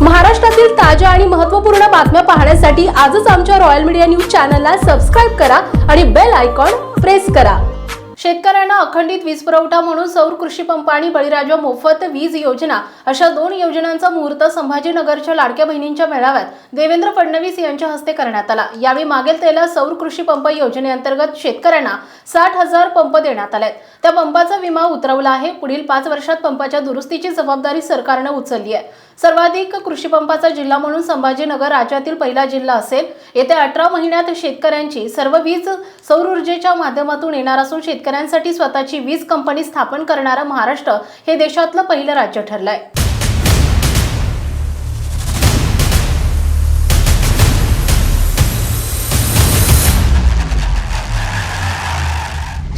महाराष्ट्रातील ताज्या आणि महत्त्वपूर्ण बातम्या पाहण्यासाठी आजच आमच्या रॉयल मीडिया न्यूज चॅनलला सबस्क्राईब करा आणि बेल आयकॉन प्रेस करा. शेतकऱ्यांना अखंडित वीज पुरवठा म्हणून सौर कृषी पंप आणि बळीराजा मोफत वीज योजना अशा दोन योजनांचा मुहूर्त संभाजीनगरच्या लाडक्या बहिणींच्या मेळाव्यात देवेंद्र फडणवीस यांच्या हस्ते करण्यात आला. यावेळी मागेल त्याला सौर कृषी पंप योजनेअंतर्गत शेतकऱ्यांना साठ हजार पंप देण्यात आले त्या पंपाचा विमा उतरवला आहे. पुढील पाच वर्षात पंपाच्या दुरुस्तीची जबाबदारी सरकारनं उचलली आहे. सर्वाधिक कृषी पंपाचा जिल्हा म्हणून संभाजीनगर राज्यातील पहिला जिल्हा असेल. येत्या अठरा महिन्यात शेतकऱ्यांची सर्व वीज सौर ऊर्जेच्या माध्यमातून येणार असून शेतकऱ्यांसाठी स्वतःची वीज कंपनी स्थापन करणारं महाराष्ट्र हे देशातलं पहिलं राज्य ठरलं आहे